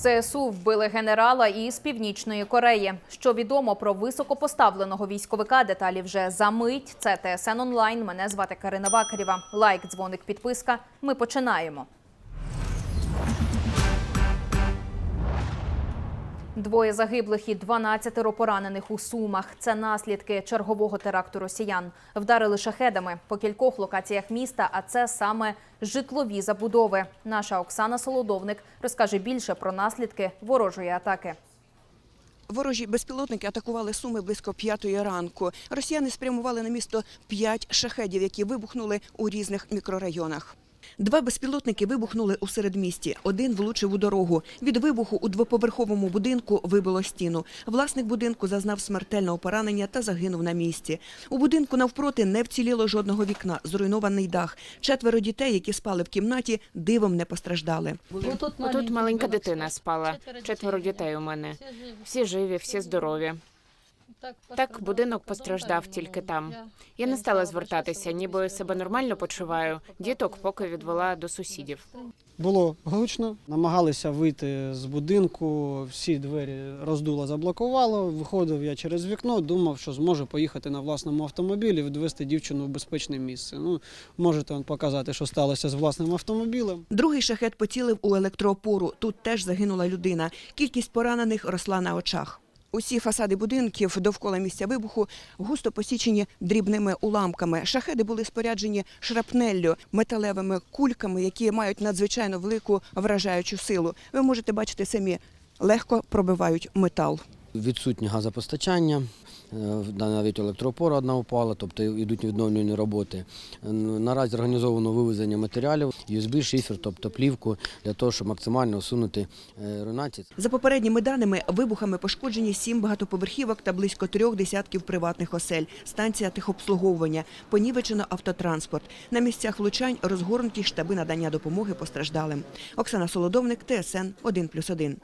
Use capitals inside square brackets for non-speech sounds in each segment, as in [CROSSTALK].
ЗСУ вбили генерала із північної Кореї. Що відомо про високопоставленого військовика? Деталі вже за мить. Це ТСН онлайн. Мене звати Карина Вакарєва. Лайк, дзвоник, підписка. Ми починаємо. Двоє загиблих і 12 поранених у Сумах. Це наслідки чергового теракту росіян. Вдарили шахедами по кількох локаціях міста, а це саме житлові забудови. Наша Оксана Солодовник розкаже більше про наслідки ворожої атаки. Ворожі безпілотники атакували Суми близько п'ятої ранку. Росіяни спрямували на місто п'ять шахедів, які вибухнули у різних мікрорайонах. Два безпілотники вибухнули у середмісті. Один влучив у дорогу. Від вибуху у двоповерховому будинку вибило стіну. Власник будинку зазнав смертельного поранення та загинув на місці. У будинку навпроти не вціліло жодного вікна, зруйнований дах. Четверо дітей, які спали в кімнаті, дивом не постраждали. Отут маленька дитина спала. Четверо дітей у мене. Всі живі, всі здорові. Так, будинок постраждав тільки там. Я не стала звертатися, ніби себе нормально почуваю. Діток поки відвела до сусідів. Було гучно, намагалися вийти з будинку, всі двері роздуло, заблокувало. Виходив я через вікно, думав, що зможу поїхати на власному автомобілі, відвести дівчину в безпечне місце. Ну, можете вам показати, що сталося з власним автомобілем. Другий шахет поцілив у електроопору. Тут теж загинула людина. Кількість поранених росла на очах. Усі фасади будинків довкола місця вибуху густо посічені дрібними уламками. Шахеди були споряджені шрапнеллю, металевими кульками, які мають надзвичайно велику вражаючу силу. Ви можете бачити самі, легко пробивають метал. Відсутнє газопостачання, навіть електроопора одна впала, тобто йдуть відновлювальні роботи. Е, Наразі організовано вивезення матеріалів, USB, шифер, тобто плівку, для того, щоб максимально усунути е, руйнації. За попередніми даними, вибухами пошкоджені сім багатоповерхівок та близько трьох десятків приватних осель, станція техобслуговування, понівечено автотранспорт. На місцях влучань розгорнуті штаби надання допомоги постраждалим. Оксана Солодовник, ТСН 1+,1.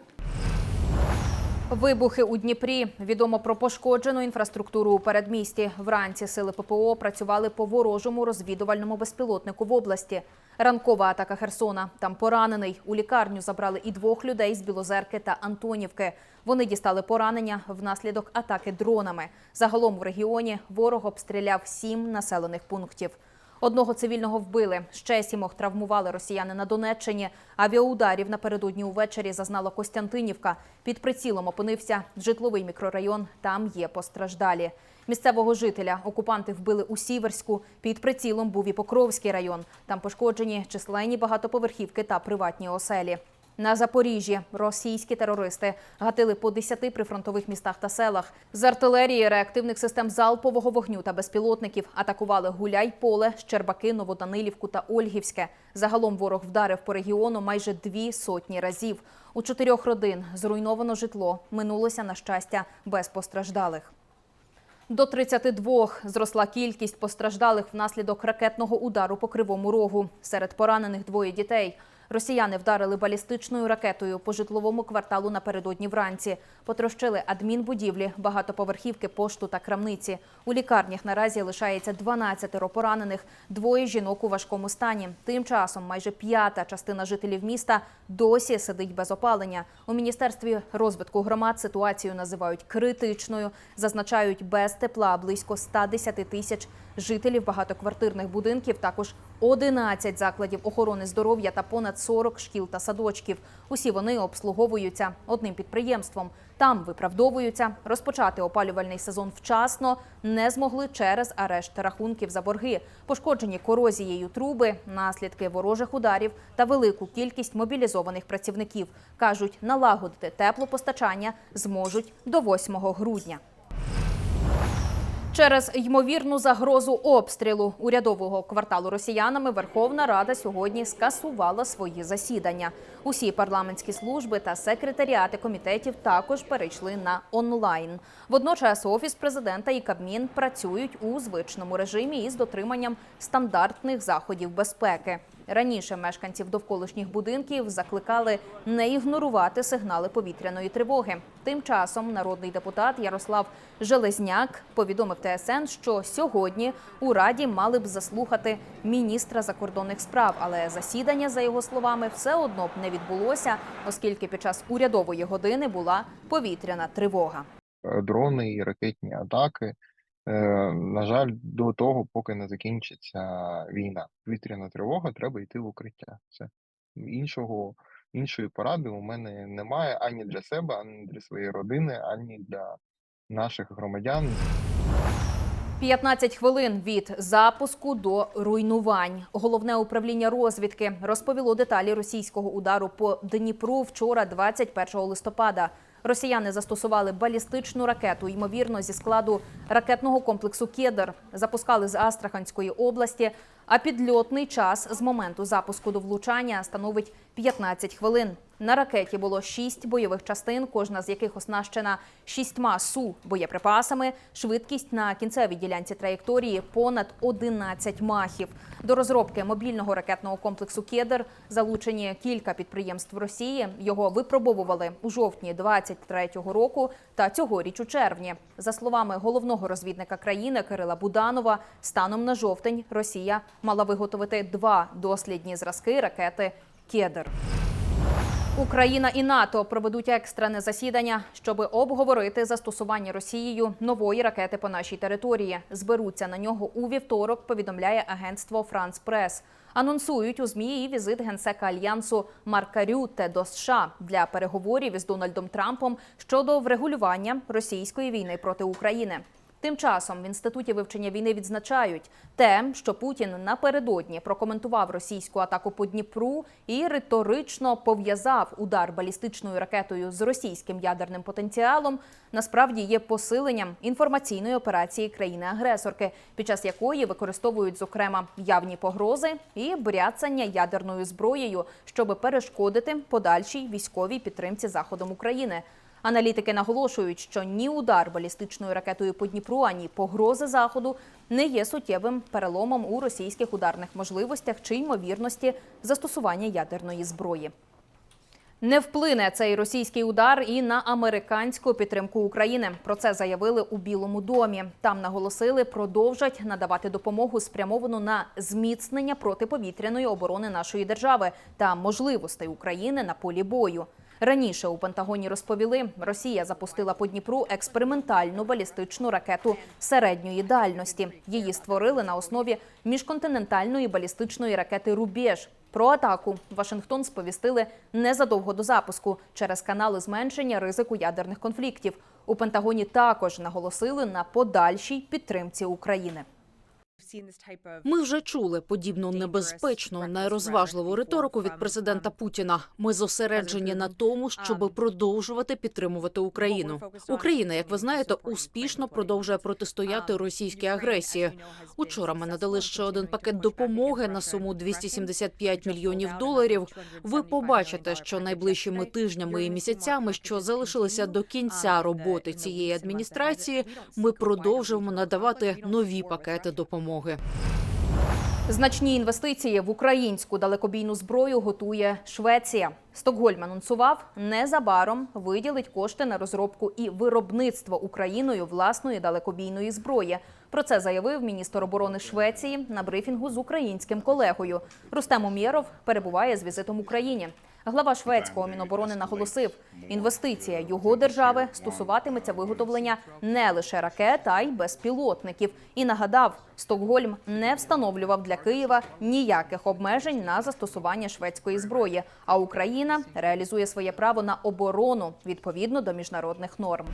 Вибухи у Дніпрі. Відомо про пошкоджену інфраструктуру у передмісті. Вранці сили ППО працювали по ворожому розвідувальному безпілотнику в області. Ранкова атака Херсона. Там поранений. У лікарню забрали і двох людей з Білозерки та Антонівки. Вони дістали поранення внаслідок атаки дронами. Загалом в регіоні ворог обстріляв сім населених пунктів. Одного цивільного вбили, ще сімох травмували росіяни на Донеччині. Авіаударів напередодні увечері зазнала Костянтинівка. Під прицілом опинився житловий мікрорайон. Там є постраждалі. Місцевого жителя окупанти вбили у Сіверську. Під прицілом був і Покровський район. Там пошкоджені численні багатоповерхівки та приватні оселі. На Запоріжжі російські терористи гатили по 10 прифронтових містах та селах. З артилерії, реактивних систем залпового вогню та безпілотників атакували Гуляй-Поле, Щербаки, Новоданилівку та Ольгівське. Загалом ворог вдарив по регіону майже дві сотні разів. У чотирьох родин зруйновано житло. Минулося, на щастя, без постраждалих. До 32 зросла кількість постраждалих внаслідок ракетного удару по Кривому Рогу. Серед поранених двоє дітей. Росіяни вдарили балістичною ракетою по житловому кварталу напередодні вранці. Потрощили адмінбудівлі, багатоповерхівки, пошту та крамниці. У лікарнях наразі лишається 12 поранених, двоє жінок у важкому стані. Тим часом майже п'ята частина жителів міста досі сидить без опалення. У міністерстві розвитку громад ситуацію називають критичною. Зазначають без тепла близько 110 тисяч жителів багатоквартирних будинків. Також 11 закладів охорони здоров'я та понад 40 шкіл та садочків. Усі вони обслуговуються одним підприємством. Там виправдовуються. Розпочати опалювальний сезон вчасно не змогли через арешт рахунків за борги, пошкоджені корозією труби, наслідки ворожих ударів та велику кількість мобілізованих працівників. кажуть, налагодити теплопостачання зможуть до 8 грудня. Через ймовірну загрозу обстрілу урядового кварталу росіянами Верховна Рада сьогодні скасувала свої засідання. Усі парламентські служби та секретаріати комітетів також перейшли на онлайн. Водночас офіс президента і Кабмін працюють у звичному режимі із дотриманням стандартних заходів безпеки. Раніше мешканців довколишніх будинків закликали не ігнорувати сигнали повітряної тривоги. Тим часом народний депутат Ярослав Железняк повідомив ТСН, що сьогодні у раді мали б заслухати міністра закордонних справ, але засідання, за його словами, все одно б не відбулося, оскільки під час урядової години була повітряна тривога. дрони і ракетні атаки. Е, На жаль, до того, поки не закінчиться війна. Повітряна тривога, треба йти в укриття. Все. Іншого, іншої поради у мене немає ані для себе, ані для своєї родини, ані для наших громадян. 15 хвилин від запуску до руйнувань. Головне управління розвідки розповіло деталі російського удару по Дніпру вчора, 21 листопада. Росіяни застосували балістичну ракету, ймовірно, зі складу ракетного комплексу Кедр. Запускали з Астраханської області. А підльотний час з моменту запуску до влучання становить 15 хвилин. На ракеті було шість бойових частин, кожна з яких оснащена шістьма су боєприпасами. Швидкість на кінцевій ділянці траєкторії понад 11 махів. До розробки мобільного ракетного комплексу Кедр залучені кілька підприємств Росії. Його випробовували у жовтні 23-го року та цьогоріч у червні. За словами головного розвідника країни Кирила Буданова, станом на жовтень Росія мала виготовити два дослідні зразки ракети Кедр. Україна і НАТО проведуть екстрене засідання, щоб обговорити застосування Росією нової ракети по нашій території. Зберуться на нього у вівторок. Повідомляє агентство Франс Прес. Анонсують у змі і візит генсека альянсу Марка Рютте до США для переговорів із Дональдом Трампом щодо врегулювання російської війни проти України. Тим часом в інституті вивчення війни відзначають те, що Путін напередодні прокоментував російську атаку по Дніпру і риторично пов'язав удар балістичною ракетою з російським ядерним потенціалом. Насправді є посиленням інформаційної операції країни-агресорки, під час якої використовують зокрема явні погрози і бряцання ядерною зброєю, щоб перешкодити подальшій військовій підтримці заходом України. Аналітики наголошують, що ні удар балістичною ракетою по Дніпру, ані погрози заходу не є суттєвим переломом у російських ударних можливостях чи ймовірності застосування ядерної зброї. Не вплине цей російський удар і на американську підтримку України. Про це заявили у Білому домі. Там наголосили, продовжать надавати допомогу спрямовану на зміцнення протиповітряної оборони нашої держави та можливостей України на полі бою. Раніше у Пентагоні розповіли, Росія запустила по Дніпру експериментальну балістичну ракету середньої дальності. Її створили на основі міжконтинентальної балістичної ракети Рубеж. Про атаку Вашингтон сповістили незадовго до запуску через канали зменшення ризику ядерних конфліктів. У Пентагоні також наголосили на подальшій підтримці України. Ми вже чули подібну небезпечну, найрозважливу риторику від президента Путіна. Ми зосереджені на тому, щоб продовжувати підтримувати Україну. Україна, як ви знаєте, успішно продовжує протистояти російській агресії. Учора ми надали ще один пакет допомоги на суму 275 мільйонів доларів. Ви побачите, що найближчими тижнями і місяцями, що залишилися до кінця роботи цієї адміністрації, ми продовжуємо надавати нові пакети допомоги. Значні інвестиції в українську далекобійну зброю готує Швеція. Стокгольм анонсував незабаром виділить кошти на розробку і виробництво Україною власної далекобійної зброї. Про це заявив міністр оборони Швеції на брифінгу з українським колегою. Рустем Умєров перебуває з візитом в Україні. Глава шведського міноборони наголосив, інвестиція його держави стосуватиметься виготовлення не лише ракет, а й безпілотників. І нагадав, Стокгольм не встановлював для Києва ніяких обмежень на застосування шведської зброї. А Україна реалізує своє право на оборону відповідно до міжнародних норм.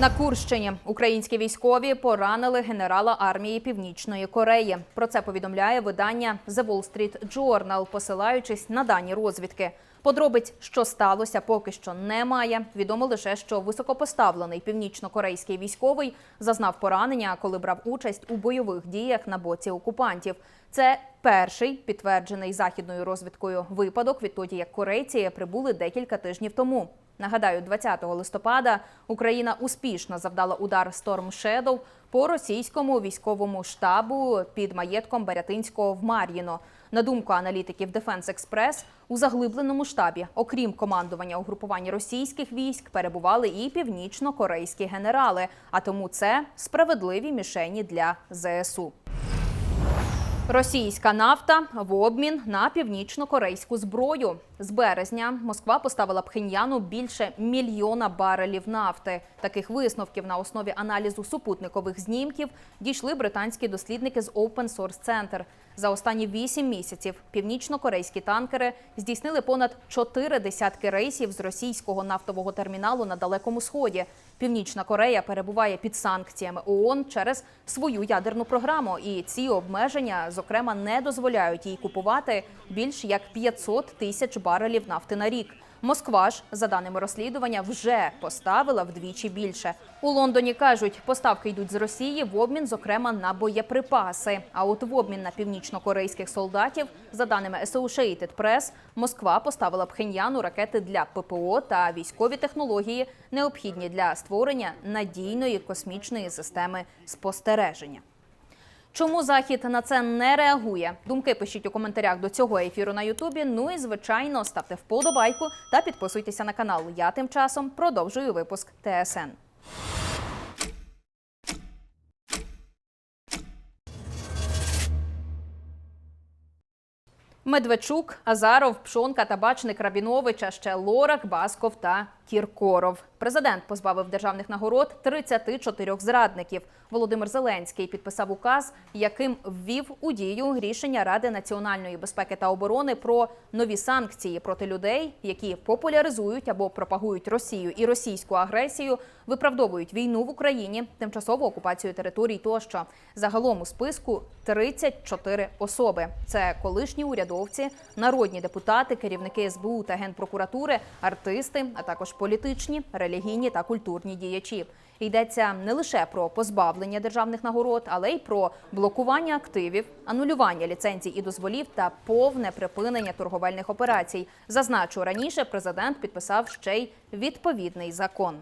На Курщині українські військові поранили генерала армії Північної Кореї. Про це повідомляє видання The Wall Street Journal, посилаючись на дані розвідки. Подробиць, що сталося, поки що немає. Відомо лише, що високопоставлений північно-корейський військовий зазнав поранення, коли брав участь у бойових діях на боці окупантів. Це перший підтверджений західною розвідкою випадок відтоді, як корейці прибули декілька тижнів тому. Нагадаю, 20 листопада Україна успішно завдала удар Storm Shadow по російському військовому штабу під маєтком Барятинського в Мар'їно. На думку аналітиків Defense Express, у заглибленому штабі, окрім командування угрупування російських військ, перебували і північно-корейські генерали. А тому це справедливі мішені для ЗСУ. Російська нафта в обмін на північно-корейську зброю. З березня Москва поставила Пхеньяну більше мільйона барелів нафти. Таких висновків на основі аналізу супутникових знімків дійшли британські дослідники з Open Source Center. За останні вісім місяців північно-корейські танкери здійснили понад чотири десятки рейсів з російського нафтового терміналу на Далекому Сході. Північна Корея перебуває під санкціями ООН через свою ядерну програму, і ці обмеження, зокрема, не дозволяють їй купувати більш як 500 тисяч барелів нафти на рік. Москва ж, за даними розслідування, вже поставила вдвічі більше. У Лондоні кажуть, поставки йдуть з Росії в обмін, зокрема, на боєприпаси. А от в обмін на північно-корейських солдатів, за даними Associated Press, Москва поставила Пхеньяну ракети для ППО та військові технології, необхідні для створення надійної космічної системи спостереження. Чому захід на це не реагує? Думки пишіть у коментарях до цього ефіру на Ютубі. Ну і звичайно, ставте вподобайку та підписуйтеся на канал. Я тим часом продовжую випуск ТСН. Медведчук, Азаров, Пшонка, Табачник, Рабінович, а ще Лорак, Басков та Кіркоров. Президент позбавив державних нагород 34 зрадників. Володимир Зеленський підписав указ, яким ввів у дію рішення Ради національної безпеки та оборони про нові санкції проти людей, які популяризують або пропагують Росію і російську агресію, виправдовують війну в Україні, тимчасову окупацію територій тощо. Загалом у списку 34 особи. Це колишні урядовці, народні депутати, керівники СБУ та генпрокуратури, артисти, а також політичні, релігійні та культурні діячі. Йдеться не лише про позбавлення державних нагород, але й про блокування активів, анулювання ліцензій і дозволів та повне припинення торговельних операцій. Зазначу раніше, президент підписав ще й відповідний закон.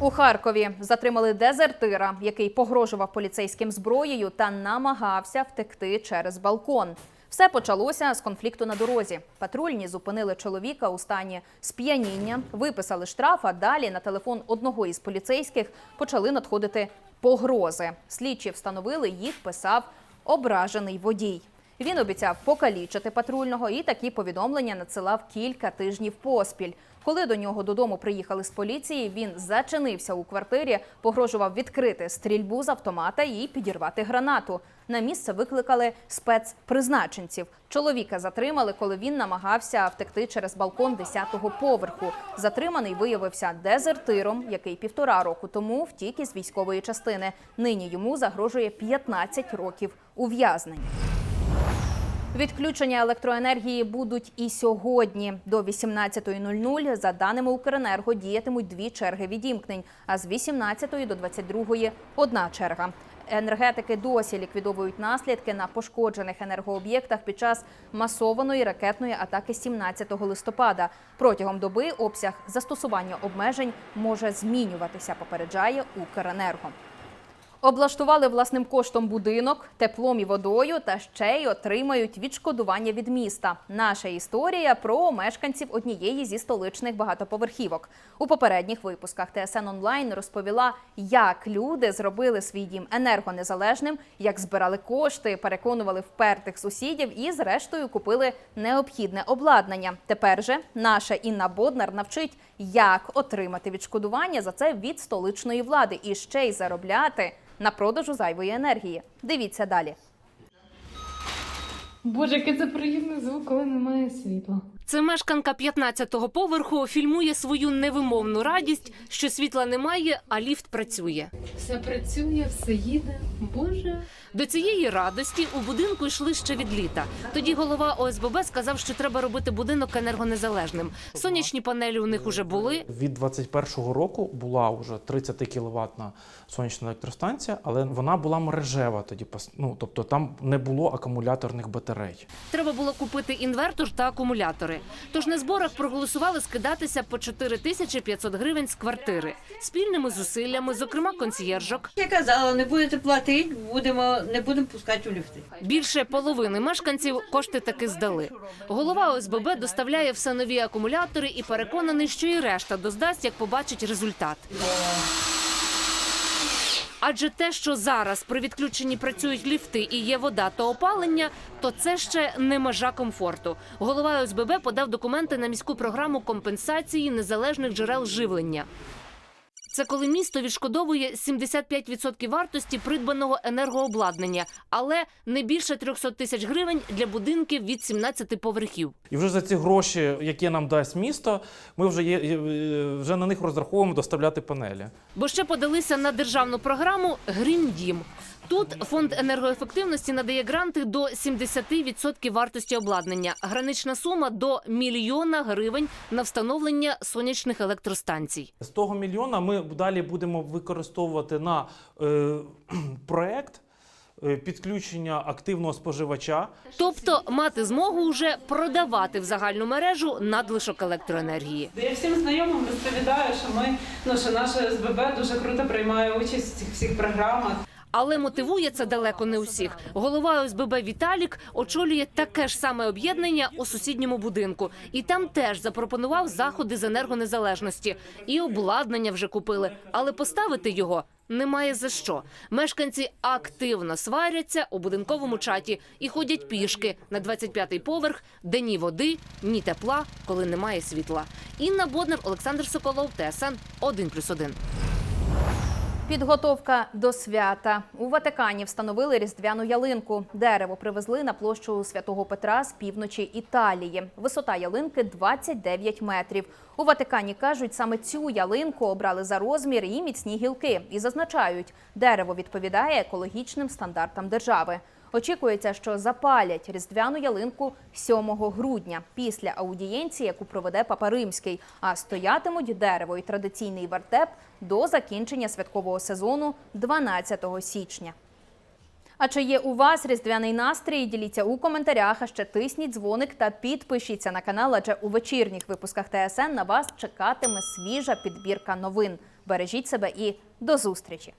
У Харкові затримали дезертира, який погрожував поліцейським зброєю та намагався втекти через балкон. Все почалося з конфлікту на дорозі. Патрульні зупинили чоловіка у стані сп'яніння, виписали штраф, а далі на телефон одного із поліцейських почали надходити погрози. Слідчі встановили, їх писав ображений водій. Він обіцяв покалічити патрульного і такі повідомлення надсилав кілька тижнів поспіль. Коли до нього додому приїхали з поліції, він зачинився у квартирі, погрожував відкрити стрільбу з автомата і підірвати гранату. На місце викликали спецпризначенців. Чоловіка затримали, коли він намагався втекти через балкон 10-го поверху. Затриманий виявився дезертиром, який півтора року тому втік із військової частини. Нині йому загрожує 15 років ув'язнення. Відключення електроенергії будуть і сьогодні. До 18.00, за даними Укренерго, діятимуть дві черги відімкнень, а з 18 до 22 – одна черга. Енергетики досі ліквідовують наслідки на пошкоджених енергооб'єктах під час масованої ракетної атаки 17 листопада. Протягом доби обсяг застосування обмежень може змінюватися, попереджає Укренерго. Облаштували власним коштом будинок, теплом і водою та ще й отримають відшкодування від міста. Наша історія про мешканців однієї зі столичних багатоповерхівок. У попередніх випусках ТСН онлайн розповіла, як люди зробили свій дім енергонезалежним, як збирали кошти, переконували впертих сусідів і, зрештою, купили необхідне обладнання. Тепер же наша Інна Боднар навчить, як отримати відшкодування за це від столичної влади і ще й заробляти на продажу зайвої енергії. Дивіться далі. Боже, який це приємний звук, коли немає світла. Це мешканка 15-го поверху фільмує свою невимовну радість, що світла немає, а ліфт працює. Все працює, все їде. Боже. До цієї радості у будинку йшли ще від літа. Тоді голова ОСББ сказав, що треба робити будинок енергонезалежним. Сонячні панелі у них уже були. Від 21-го року була вже 30 кіловатна сонячна електростанція, але вона була мережева тоді. Ну, тобто там не було акумуляторних батарей. Батарей. Треба було купити інвертор та акумулятори. Тож на зборах проголосували скидатися по 4500 гривень з квартири спільними зусиллями, зокрема консьєржок. Я казала, не будете платити, будемо не будемо пускати у ліфти. Більше половини мешканців кошти таки здали. Голова ОСББ доставляє все нові акумулятори і переконаний, що і решта доздасть, як побачить результат. Адже те, що зараз при відключенні працюють ліфти і є вода та опалення, то це ще не межа комфорту. Голова ОСББ подав документи на міську програму компенсації незалежних джерел живлення. Це коли місто відшкодовує 75% вартості придбаного енергообладнання, але не більше 300 тисяч гривень для будинків від 17 поверхів. І вже за ці гроші, які нам дасть місто, ми вже є е, вже на них розраховуємо доставляти панелі. Бо ще подалися на державну програму Грін Дім. Тут фонд енергоефективності надає гранти до 70% вартості обладнання. Гранична сума до мільйона гривень на встановлення сонячних електростанцій. З того мільйона ми далі будемо використовувати на е, [CLEARS THROAT] проект е, підключення активного споживача. Тобто мати змогу вже продавати в загальну мережу надлишок електроенергії. Я всім знайомим розповідаю, що ми ну що наше СББ дуже круто приймає участь в цих всіх програмах. Але мотивує це далеко не усіх. Голова ОСББ Віталік очолює таке ж саме об'єднання у сусідньому будинку, і там теж запропонував заходи з енергонезалежності. І обладнання вже купили, але поставити його немає за що. Мешканці активно сваряться у будинковому чаті і ходять пішки на 25-й поверх, де ні води, ні тепла, коли немає світла. Інна Боднер, Олександр Соколов, ТСН 1+,1. Підготовка до свята у Ватикані встановили різдвяну ялинку. Дерево привезли на площу Святого Петра з півночі Італії. Висота ялинки 29 метрів. У Ватикані кажуть, саме цю ялинку обрали за розмір і міцні гілки. І зазначають, дерево відповідає екологічним стандартам держави. Очікується, що запалять різдвяну ялинку 7 грудня після аудієнції, яку проведе Папа Римський. А стоятимуть дерево і традиційний вертеп до закінчення святкового сезону 12 січня. А чи є у вас різдвяний настрій? Діліться у коментарях, а ще тисніть дзвоник та підпишіться на канал, адже у вечірніх випусках ТСН на вас чекатиме свіжа підбірка новин. Бережіть себе і до зустрічі!